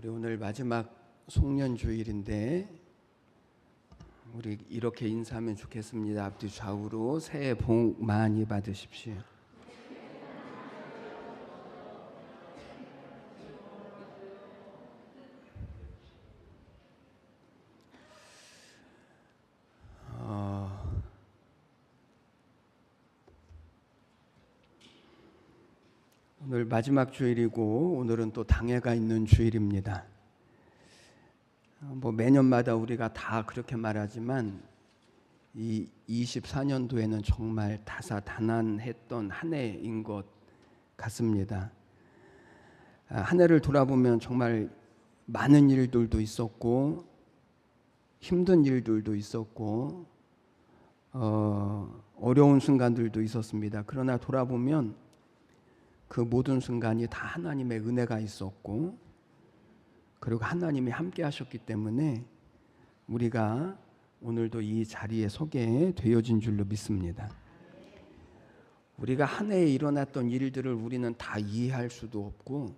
우리 오늘 마지막 송년 주일인데 우리 이렇게 인사하면 좋겠습니다. 앞뒤 좌우로 새해 복 많이 받으십시오. 마지막 주일이고 오늘은 또 당회가 있는 주일입니다. 어, 뭐 매년마다 우리가 다 그렇게 말하지만 이 24년도에는 정말 다사다난했던 한 해인 것 같습니다. 아, 한 해를 돌아보면 정말 많은 일들도 있었고 힘든 일들도 있었고 어, 어려운 순간들도 있었습니다. 그러나 돌아보면 그 모든 순간이 다 하나님의 은혜가 있었고 그리고 하나님이 함께 하셨기 때문에 우리가 오늘도 이 자리에 서게 되어진 줄로 믿습니다. 우리가 한 해에 일어났던 일들을 우리는 다 이해할 수도 없고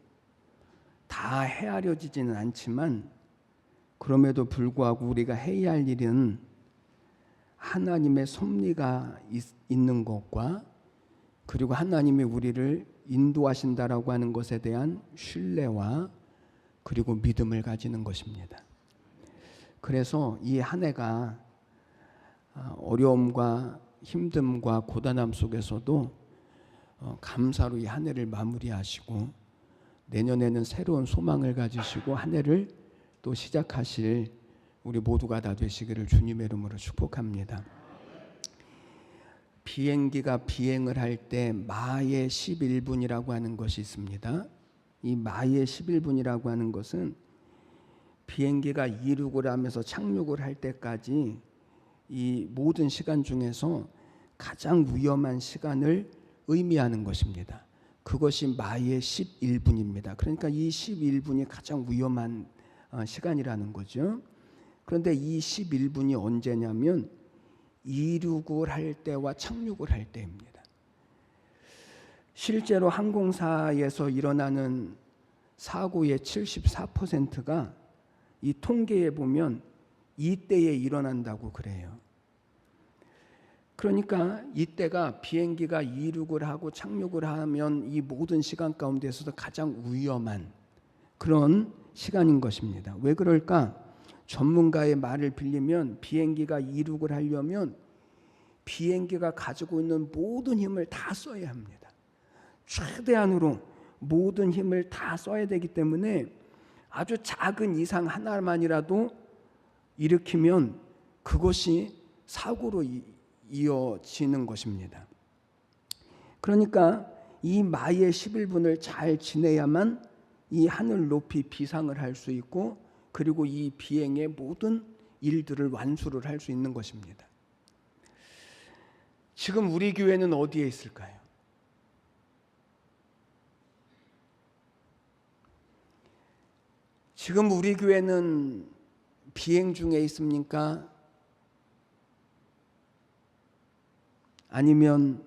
다 헤아려지지는 않지만 그럼에도 불구하고 우리가 해야 할 일은 하나님의 섭리가 있, 있는 것과 그리고 하나님이 우리를 인도하신다라고 하는 것에 대한 신뢰와 그리고 믿음을 가지는 것입니다. 그래서 이 한 해가 아, 어려움과 힘듦과 고단함 속에서도 어, 감사로 이 한 해를 마무리하시고 내년에는 새로운 소망을 가지시고 한 해를 또 시작하실 우리 모두가 다 되시기를 주님의 이름으로 축복합니다. 비행기가 비행을 할 때 마의 11분이라고 하는 것이 있습니다. 이 마의 11분이라고 하는 것은 비행기가 이륙을 하면서 착륙을 할 때까지 이 모든 시간 중에서 가장 위험한 시간을 의미하는 것입니다. 그것이 마의 11분입니다. 그러니까 이 11분이 가장 위험한 어, 시간이라는 거죠. 그런데 이 11분이 언제냐면 이륙을 할 때와 착륙을 할 때입니다. 실제로 항공사에서 일어나는 사고의 74%가 이 통계에 보면 이때에 일어난다고 그래요. 그러니까 이때가 비행기가 이륙을 하고 착륙을 하면 이 모든 시간 가운데서도 가장 위험한 그런 시간인 것입니다. 왜 그럴까? 전문가의 말을 빌리면 비행기가 이륙을 하려면 비행기가 가지고 있는 모든 힘을 다 써야 합니다. 최대한으로 모든 힘을 다 써야 되기 때문에 아주 작은 이상 하나만이라도 일으키면 그것이 사고로 이어지는 것입니다. 그러니까 이 마의 11분을 잘 지내야만 이 하늘 높이 비상을 할 수 있고 그리고 이 비행의 모든 일들을 완수를 할 수 있는 것입니다. 지금 우리 교회는 어디에 있을까요? 지금 우리 교회는 비행 중에 있습니까? 아니면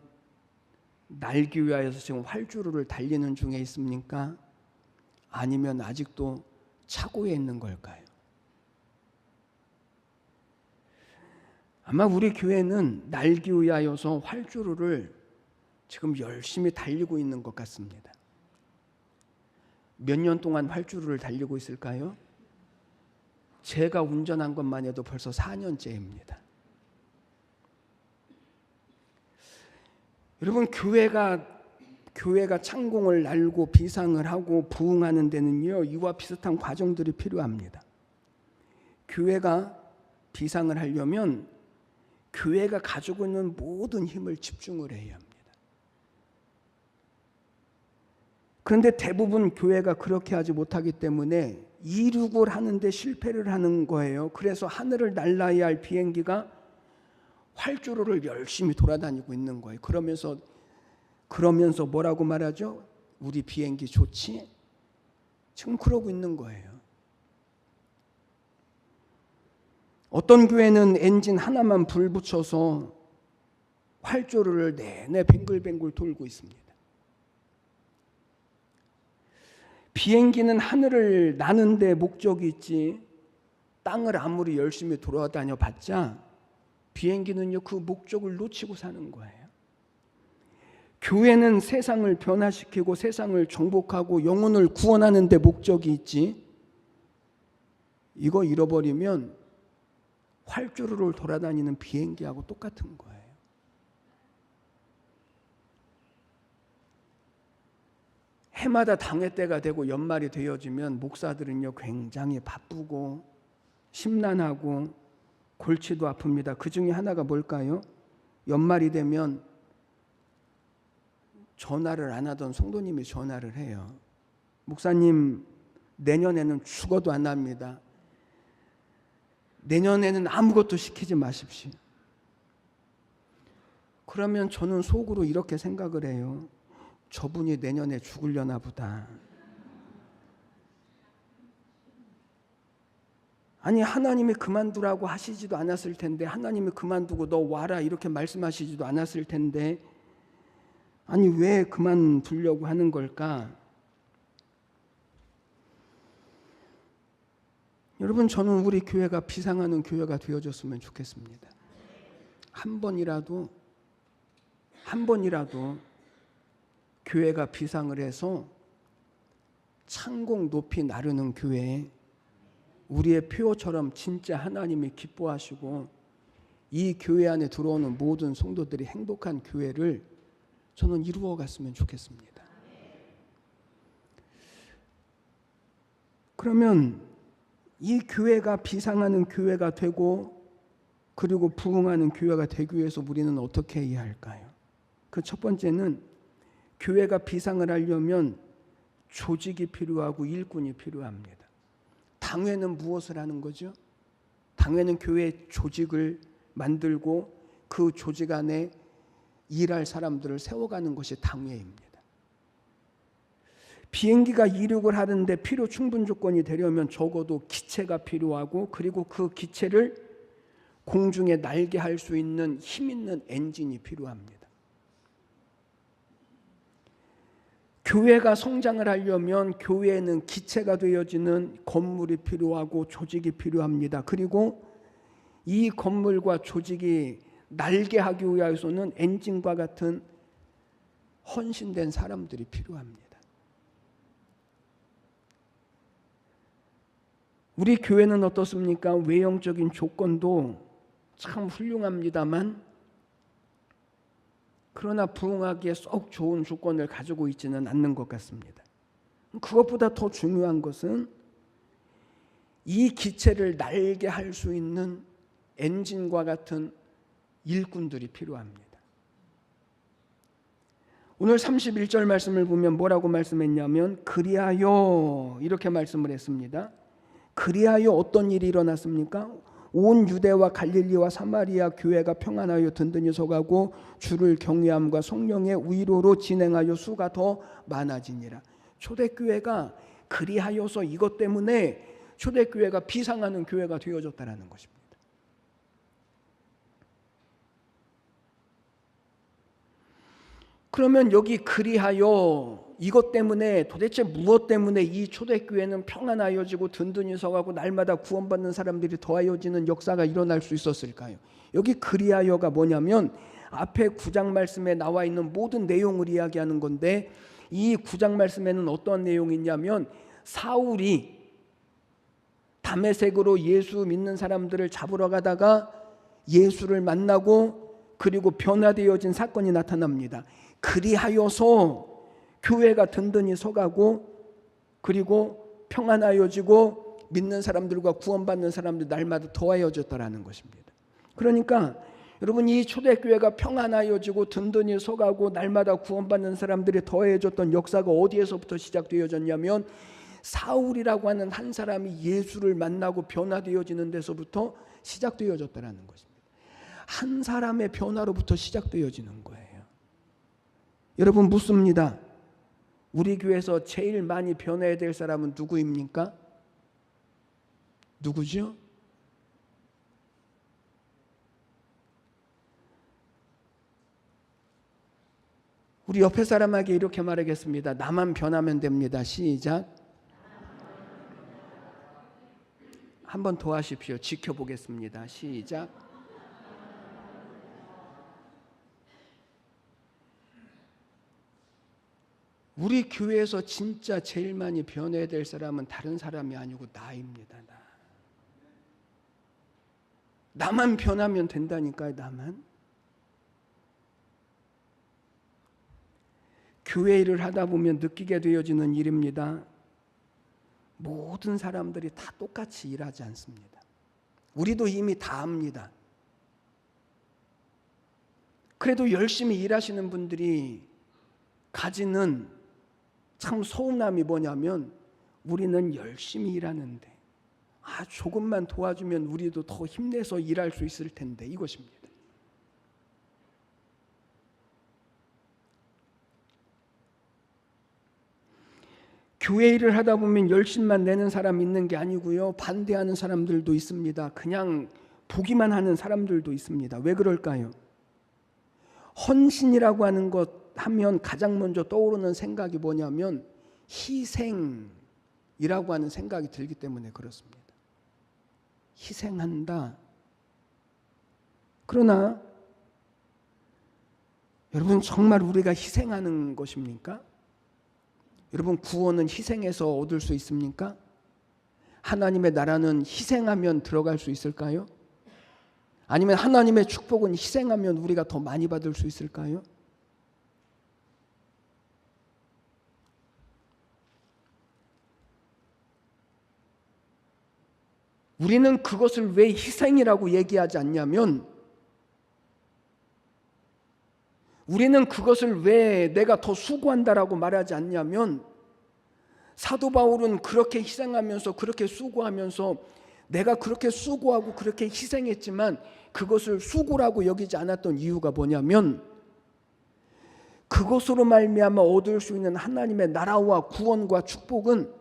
날기 위하여서 지금 활주로를 달리는 중에 있습니까? 아니면 아직도 차고에 있는 걸까요? 아마 우리 교회는 날기 위하여서 활주로를 지금 열심히 달리고 있는 것 같습니다. 몇 년 동안 활주로를 달리고 있을까요? 제가 운전한 것만 해도 벌써 4년째입니다. 여러분 교회가 교회가 창공을 날고 비상을 하고 부흥하는 데는요 이와 비슷한 과정들이 필요합니다. 교회가 비상을 하려면 교회가 가지고 있는 모든 힘을 집중을 해야 합니다. 그런데 대부분 교회가 그렇게 하지 못하기 때문에 이륙을 하는데 실패를 하는 거예요. 그래서 하늘을 날라야 할 비행기가 활주로를 열심히 돌아다니고 있는 거예요. 그러면서 그러면서 뭐라고 말하죠? 우리 비행기 좋지? 지금 그러고 있는 거예요. 어떤 교회는 엔진 하나만 불 붙여서 활주로를 내내 뱅글뱅글 돌고 있습니다. 비행기는 하늘을 나는데 목적이 있지 땅을 아무리 열심히 돌아다녀 봤자 비행기는요 그 목적을 놓치고 사는 거예요. 교회는 세상을 변화시키고 세상을 정복하고 영혼을 구원하는 데 목적이 있지. 이거 잃어버리면 활주로를 돌아다니는 비행기하고 똑같은 거예요. 해마다 당회 때가 되고 연말이 되어지면 목사들은요 굉장히 바쁘고 심란하고 골치도 아픕니다. 그 중에 하나가 뭘까요? 연말이 되면 전화를 안 하던 성도님이 전화를 해요. 목사님 내년에는 죽어도 안 합니다. 내년에는 아무것도 시키지 마십시오. 그러면 저는 속으로 이렇게 생각을 해요. 저분이 내년에 죽으려나 보다. 아니 하나님이 그만두라고 하시지도 않았을 텐데 하나님이 그만두고 너 와라 이렇게 말씀하시지도 않았을 텐데 아니 왜 그만두려고 하는 걸까? 여러분 저는 우리 교회가 비상하는 교회가 되어줬으면 좋겠습니다. 한 번이라도 한 번이라도 교회가 비상을 해서 창공 높이 나르는 교회에 우리의 표처럼 진짜 하나님이 기뻐하시고 이 교회 안에 들어오는 모든 성도들이 행복한 교회를 저는 이루어 갔으면 좋겠습니다. 그러면 이 교회가 비상하는 교회가 되고 그리고 부흥하는 교회가 되기 위해서 우리는 어떻게 해야 할까요? 그 첫 번째는 교회가 비상을 하려면 조직이 필요하고 일꾼이 필요합니다. 당회는 무엇을 하는 거죠? 당회는 교회 조직을 만들고 그 조직 안에 일할 사람들을 세워가는 것이 당회입니다. 비행기가 이륙을 하는데 필요 충분 조건이 되려면 적어도 기체가 필요하고 그리고 그 기체를 공중에 날게 할 수 있는 힘 있는 엔진이 필요합니다. 교회가 성장을 하려면 교회에는 기체가 되어지는 건물이 필요하고 조직이 필요합니다. 그리고 이 건물과 조직이 날게 하기 위해서는 엔진과 같은 헌신된 사람들이 필요합니다. 우리 교회는 어떻습니까? 외형적인 조건도 참 훌륭합니다만 그러나 부흥하기에 쏙 좋은 조건을 가지고 있지는 않는 것 같습니다. 그것보다 더 중요한 것은 이 기체를 날게 할 수 있는 엔진과 같은 일꾼들이 필요합니다. 오늘 31절 말씀을 보면 뭐라고 말씀했냐면 그리하여 이렇게 말씀을 했습니다. 그리하여 어떤 일이 일어났습니까? 온 유대와 갈릴리와 사마리아 교회가 평안하여 든든히 서가고 주를 경외함과 성령의 위로로 진행하여 수가 더 많아지니라. 초대교회가 그리하여서 이것 때문에 초대교회가 비상하는 교회가 되어졌다라는 것입니다. 그러면 여기 그리하여 이것 때문에 도대체 무엇 때문에 이 초대교회는 평안하여지고 든든히 서가고 날마다 구원받는 사람들이 더하여지는 역사가 일어날 수 있었을까요? 여기 그리하여가 뭐냐면 앞에 구장 말씀에 나와 있는 모든 내용을 이야기하는 건데 이 구장 말씀에는 어떤 내용이 있냐면 사울이 담에색으로 예수 믿는 사람들을 잡으러 가다가 예수를 만나고 그리고 변화되어진 사건이 나타납니다. 그리하여서 교회가 든든히 서가고 그리고 평안하여지고 믿는 사람들과 구원받는 사람들 날마다 더하여졌다라는 것입니다. 그러니까 여러분 이 초대교회가 평안하여지고 든든히 서가고 날마다 구원받는 사람들이 더해졌던 역사가 어디에서부터 시작되어졌냐면 사울이라고 하는 한 사람이 예수를 만나고 변화되어지는 데서부터 시작되어졌다라는 것입니다. 한 사람의 변화로부터 시작되어지는 거예요. 여러분 묻습니다. 우리 교회에서 제일 많이 변해야 될 사람은 누구입니까? 누구죠? 우리 옆에 사람에게 이렇게 말하겠습니다. 나만 변하면 됩니다. 시작. 한번 더 하십시오. 지켜보겠습니다. 시작. 우리 교회에서 진짜 제일 많이 변해야 될 사람은 다른 사람이 아니고 나입니다. 나. 나만 변하면 된다니까요, 나만. 교회 일을 하다 보면 느끼게 되어지는 일입니다. 모든 사람들이 다 똑같이 일하지 않습니다. 우리도 이미 다 압니다. 그래도 열심히 일하시는 분들이 가지는 참 서운함이 뭐냐면 우리는 열심히 일하는데 아 조금만 도와주면 우리도 더 힘내서 일할 수 있을 텐데 이것입니다. 교회 일을 하다 보면 열심만 내는 사람 있는 게 아니고요. 반대하는 사람들도 있습니다. 그냥 보기만 하는 사람들도 있습니다. 왜 그럴까요? 헌신이라고 하는 것 하면 가장 먼저 떠오르는 생각이 뭐냐면 희생이라고 하는 생각이 들기 때문에 그렇습니다. 희생한다. 그러나 여러분 정말 우리가 희생하는 것입니까? 여러분 구원은 희생해서 얻을 수 있습니까? 하나님의 나라는 희생하면 들어갈 수 있을까요? 아니면 하나님의 축복은 희생하면 우리가 더 많이 받을 수 있을까요? 우리는 그것을 왜 희생이라고 얘기하지 않냐면 우리는 그것을 왜 내가 더 수고한다라고 말하지 않냐면 사도 바울은 그렇게 희생하면서 그렇게 수고하면서 내가 그렇게 수고하고 그렇게 희생했지만 그것을 수고라고 여기지 않았던 이유가 뭐냐면 그것으로 말미암아 얻을 수 있는 하나님의 나라와 구원과 축복은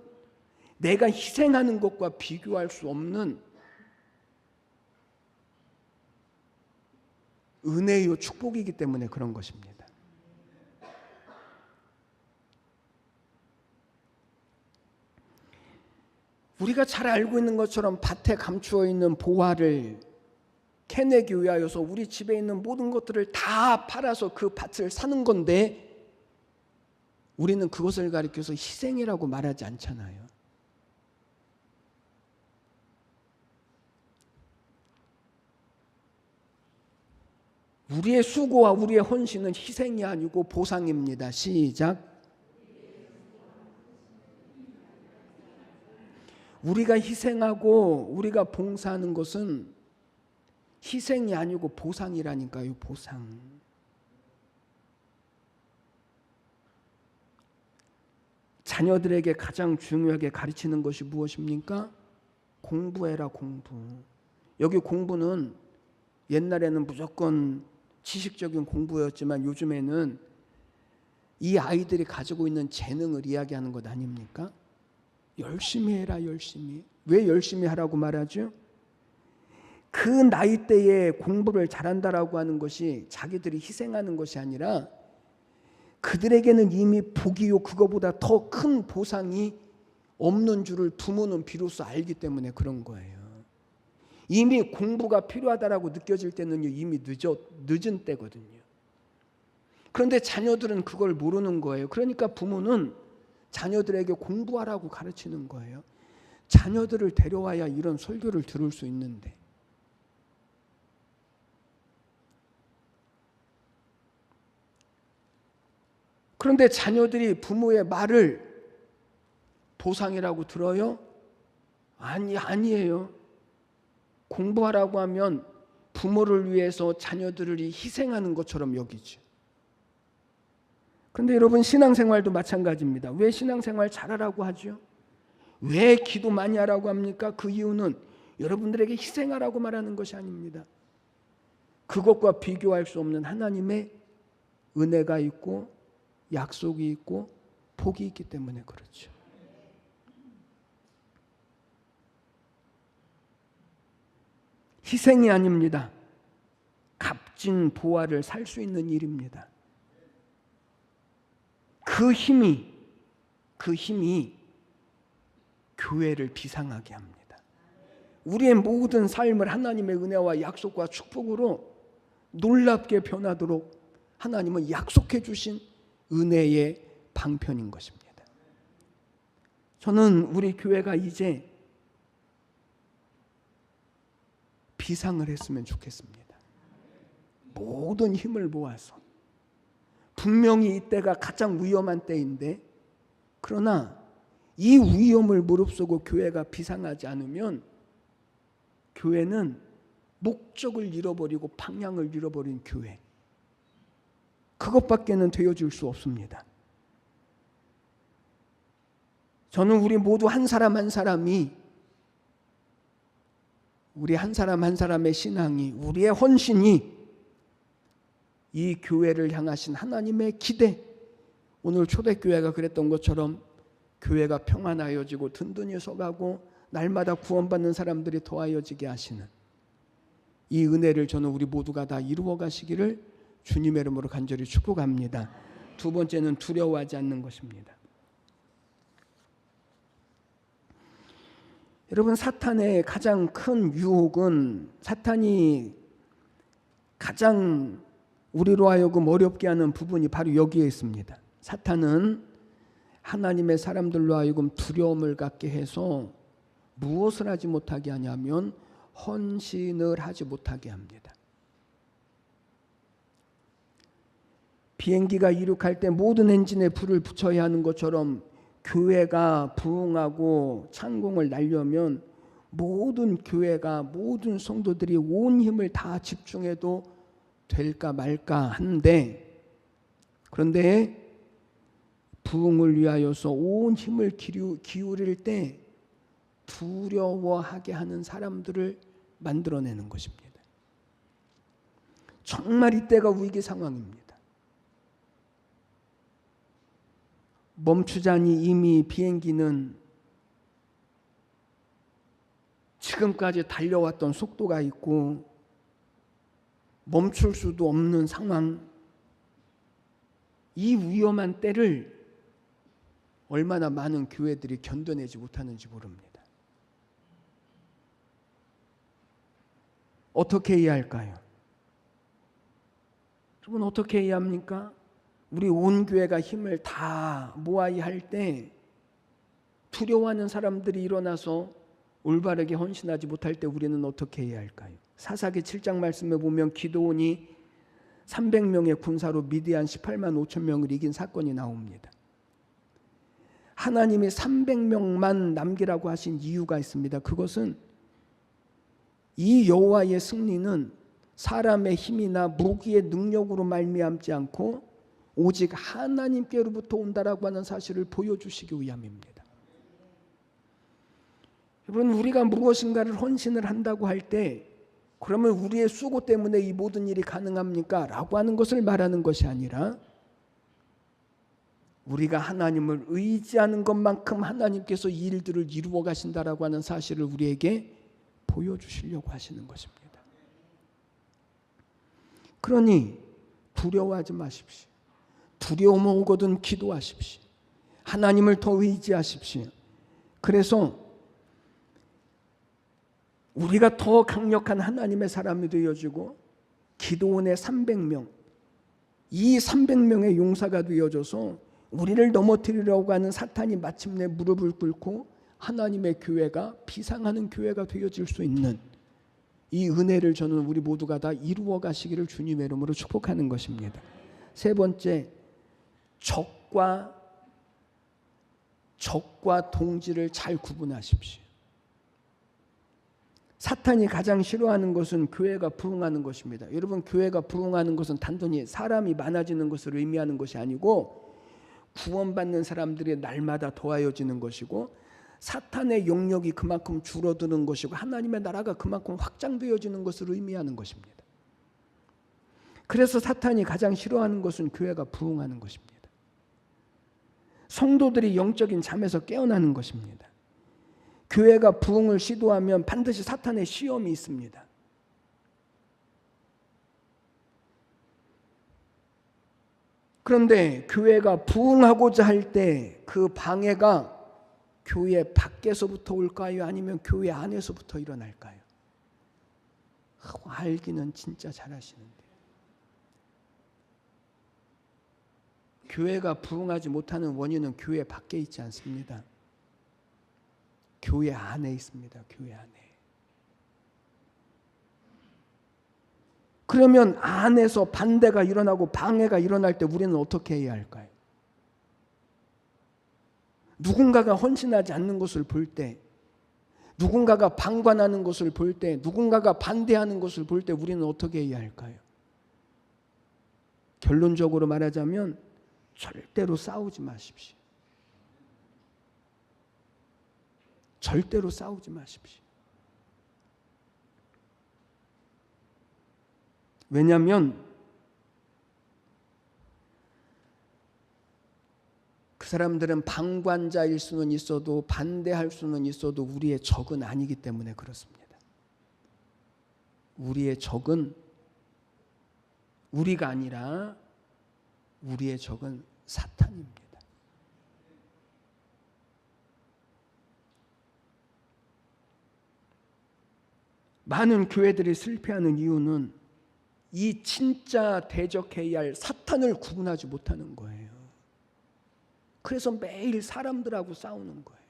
내가 희생하는 것과 비교할 수 없는 은혜요 축복이기 때문에 그런 것입니다. 우리가 잘 알고 있는 것처럼 밭에 감추어 있는 보화를 캐내기 위하여서 우리 집에 있는 모든 것들을 다 팔아서 그 밭을 사는 건데 우리는 그것을 가리켜서 희생이라고 말하지 않잖아요. 우리의 수고와 우리의 헌신은 희생이 아니고 보상입니다. 시작. 우리가 희생하고 우리가 봉사하는 것은 희생이 아니고 보상이라니까요, 보상. 자녀들에게 가장 중요하게 가르치는 것이 무엇입니까? 공부해라, 공부. 여기 공부는 옛날에는 무조건 지식적인 공부였지만 요즘에는 이 아이들이 가지고 있는 재능을 이야기하는 것 아닙니까? 열심히 해라, 열심히. 왜 열심히 하라고 말하죠? 그 나이 때에 공부를 잘한다라고 하는 것이 자기들이 희생하는 것이 아니라 그들에게는 이미 복이요 그거보다 더 큰 보상이 없는 줄을 부모는 비로소 알기 때문에 그런 거예요. 이미 공부가 필요하다라고 느껴질 때는요 이미 늦어 늦은 때거든요. 그런데 자녀들은 그걸 모르는 거예요. 그러니까 부모는 자녀들에게 공부하라고 가르치는 거예요. 자녀들을 데려와야 이런 설교를 들을 수 있는데. 그런데 자녀들이 부모의 말을 보상이라고 들어요? 아니, 아니에요. 공부하라고 하면 부모를 위해서 자녀들을 희생하는 것처럼 여기죠. 그런데 여러분 신앙생활도 마찬가지입니다. 왜 신앙생활 잘하라고 하죠? 왜 기도 많이 하라고 합니까? 그 이유는 여러분들에게 희생하라고 말하는 것이 아닙니다. 그것과 비교할 수 없는 하나님의 은혜가 있고 약속이 있고 복이 있기 때문에 그렇죠. 희생이 아닙니다. 값진 보화를 살 수 있는 일입니다. 그 힘이 그 힘이 교회를 비상하게 합니다. 우리의 모든 삶을 하나님의 은혜와 약속과 축복으로 놀랍게 변하도록 하나님은 약속해 주신 은혜의 방편인 것입니다. 저는 우리 교회가 이제 비상을 했으면 좋겠습니다. 모든 힘을 모아서 분명히 이때가 가장 위험한 때인데 그러나 이 위험을 무릅쓰고 교회가 비상하지 않으면 교회는 목적을 잃어버리고 방향을 잃어버린 교회 그것밖에는 되어줄 수 없습니다. 저는 우리 모두 한 사람 한 사람이 우리 한 사람 한 사람의 신앙이 우리의 헌신이 이 교회를 향하신 하나님의 기대 오늘 초대교회가 그랬던 것처럼 교회가 평안하여지고 든든히 서가고 날마다 구원받는 사람들이 더하여지게 하시는 이 은혜를 저는 우리 모두가 다 이루어 가시기를 주님의 이름으로 간절히 축복합니다. 두 번째는 두려워하지 않는 것입니다. 여러분 사탄의 가장 큰 유혹은 사탄이 가장 우리로 하여금 어렵게 하는 부분이 바로 여기에 있습니다. 사탄은 하나님의 사람들로 하여금 두려움을 갖게 해서 무엇을 하지 못하게 하냐면 헌신을 하지 못하게 합니다. 비행기가 이륙할 때 모든 엔진에 불을 붙여야 하는 것처럼 교회가 부흥하고 창공을 날려면 모든 교회가 모든 성도들이 온 힘을 다 집중해도 될까 말까 한데 그런데 부흥을 위하여서 온 힘을 기울일 때 두려워하게 하는 사람들을 만들어내는 것입니다. 정말 이때가 위기 상황입니다. 멈추자니 이미 비행기는 지금까지 달려왔던 속도가 있고 멈출 수도 없는 상황, 이 위험한 때를 얼마나 많은 교회들이 견뎌내지 못하는지 모릅니다. 어떻게 해야 할까요? 여러분 어떻게 해야 합니까? 우리 온 교회가 힘을 다 모아야 할 때 두려워하는 사람들이 일어나서 올바르게 헌신하지 못할 때 우리는 어떻게 해야 할까요? 사사기 7장 말씀에 보면 기도원이 300명의 군사로 미디안 18만 5천 명을 이긴 사건이 나옵니다. 하나님이 300명만 남기라고 하신 이유가 있습니다. 그것은 이 여호와의 승리는 사람의 힘이나 무기의 능력으로 말미암지 않고 오직 하나님께로부터 온다라고 하는 사실을 보여주시기 위함입니다. 여러분 우리가 무엇인가를 헌신을 한다고 할 때 그러면 우리의 수고 때문에 이 모든 일이 가능합니까? 라고 하는 것을 말하는 것이 아니라 우리가 하나님을 의지하는 것만큼 하나님께서 일들을 이루어 가신다라고 하는 사실을 우리에게 보여주시려고 하시는 것입니다. 그러니 두려워하지 마십시오. 두려움 오거든 기도하십시오. 하나님을 더 의지하십시오. 그래서 우리가 더 강력한 하나님의 사람이 되어지고 기도원의 300명 이 300명의 용사가 되어져서 우리를 넘어뜨리려고 하는 사탄이 마침내 무릎을 꿇고 하나님의 교회가 비상하는 교회가 되어질 수 있는 이 은혜를 저는 우리 모두가 다 이루어 가시기를 주님의 이름으로 축복하는 것입니다. 세 번째 적과 적과 동지를 잘 구분하십시오. 사탄이 가장 싫어하는 것은 교회가 부흥하는 것입니다. 여러분 교회가 부흥하는 것은 단순히 사람이 많아지는 것을 의미하는 것이 아니고 구원받는 사람들이 날마다 더하여지는 것이고 사탄의 영역이 그만큼 줄어드는 것이고 하나님의 나라가 그만큼 확장되어지는 것을 의미하는 것입니다. 그래서 사탄이 가장 싫어하는 것은 교회가 부흥하는 것입니다. 성도들이 영적인 잠에서 깨어나는 것입니다. 교회가 부흥을 시도하면 반드시 사탄의 시험이 있습니다. 그런데 교회가 부흥하고자 할 때 그 방해가 교회 밖에서부터 올까요? 아니면 교회 안에서부터 일어날까요? 알기는 진짜 잘하시는데. 교회가 부흥하지 못하는 원인은 교회 밖에 있지 않습니다. 교회 안에 있습니다. 교회 안에. 그러면 안에서 반대가 일어나고 방해가 일어날 때 우리는 어떻게 해야 할까요? 누군가가 헌신하지 않는 것을 볼 때, 누군가가 방관하는 것을 볼 때, 누군가가 반대하는 것을 볼 때 우리는 어떻게 해야 할까요? 결론적으로 말하자면 절대로 싸우지 마십시오. 절대로 싸우지 마십시오. 왜냐하면 그 사람들은 방관자일 수는 있어도 반대할 수는 있어도 우리의 적은 아니기 때문에 그렇습니다. 우리의 적은 우리가 아니라 우리의 적은 사탄입니다. 많은 교회들이 실패하는 이유는 이 진짜 대적해야 할 사탄을 구분하지 못하는 거예요. 그래서 매일 사람들하고 싸우는 거예요.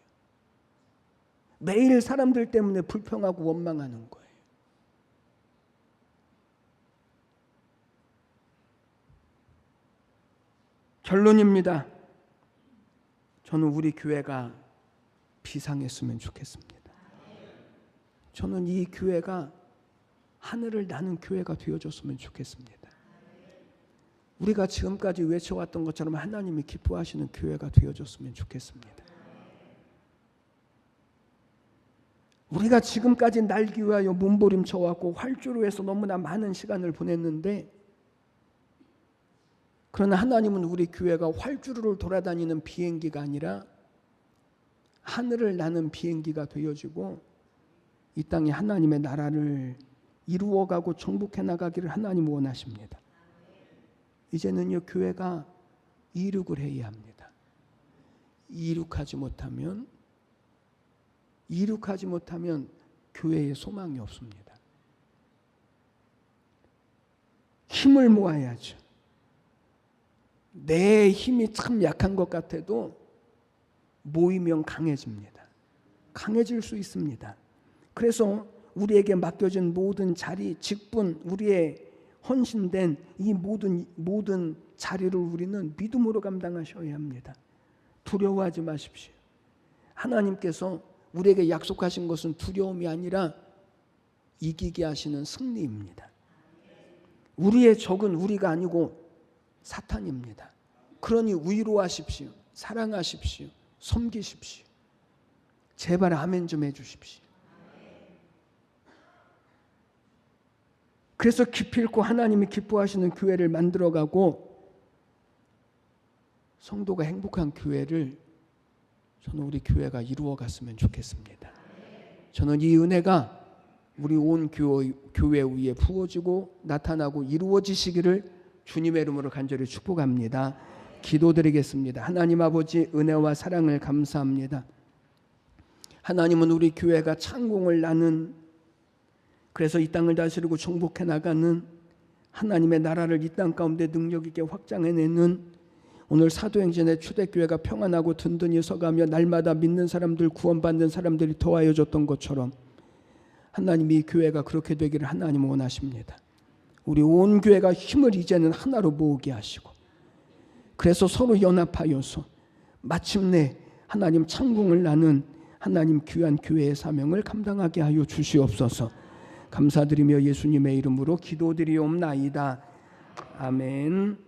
매일 사람들 때문에 불평하고 원망하는 거예요. 결론입니다. 저는 우리 교회가 비상했으면 좋겠습니다. 저는 이 교회가 하늘을 나는 교회가 되어줬으면 좋겠습니다. 우리가 지금까지 외쳐왔던 것처럼 하나님이 기뻐하시는 교회가 되어줬으면 좋겠습니다. 우리가 지금까지 날기 위하여 몸부림쳐왔고 활주로 해서 너무나 많은 시간을 보냈는데 그러나 하나님은 우리 교회가 활주로를 돌아다니는 비행기가 아니라 하늘을 나는 비행기가 되어지고 이 땅에 하나님의 나라를 이루어가고 정복해 나가기를 하나님 원하십니다. 이제는요 교회가 이륙을 해야 합니다. 이륙하지 못하면 이륙하지 못하면 교회에 소망이 없습니다. 힘을 모아야죠. 내 힘이 참 약한 것 같아도 모이면 강해집니다. 강해질 수 있습니다. 그래서 우리에게 맡겨진 모든 자리, 직분, 우리의 헌신된 이 모든 모든 자리를 우리는 믿음으로 감당하셔야 합니다. 두려워하지 마십시오. 하나님께서 우리에게 약속하신 것은 두려움이 아니라 이기게 하시는 승리입니다. 우리의 적은 우리가 아니고 사탄입니다. 그러니 위로하십시오. 사랑하십시오. 섬기십시오. 제발 아멘 좀 해주십시오. 그래서 기필코 하나님이 기뻐하시는 교회를 만들어가고 성도가 행복한 교회를 저는 우리 교회가 이루어갔으면 좋겠습니다. 저는 이 은혜가 우리 온 교회, 위에 부어지고 나타나고 이루어지시기를 주님의 이름으로 간절히 축복합니다. 기도드리겠습니다. 하나님 아버지 은혜와 사랑을 감사합니다. 하나님은 우리 교회가 창공을 나는 그래서 이 땅을 다스리고 정복해 나가는 하나님의 나라를 이 땅 가운데 능력 있게 확장해내는 오늘 사도행전의 초대교회가 평안하고 든든히 서가며 날마다 믿는 사람들 구원받는 사람들이 더하여 줬던 것처럼 하나님 이 교회가 그렇게 되기를 하나님 원하십니다. 우리 온 교회가 힘을 이제는 하나로 모으게 하시고 그래서 서로 연합하여서 마침내 하나님 창궁을 나는 하나님 귀한 교회의 사명을 감당하게 하여 주시옵소서. 감사드리며 예수님의 이름으로 기도드리옵나이다. 아멘.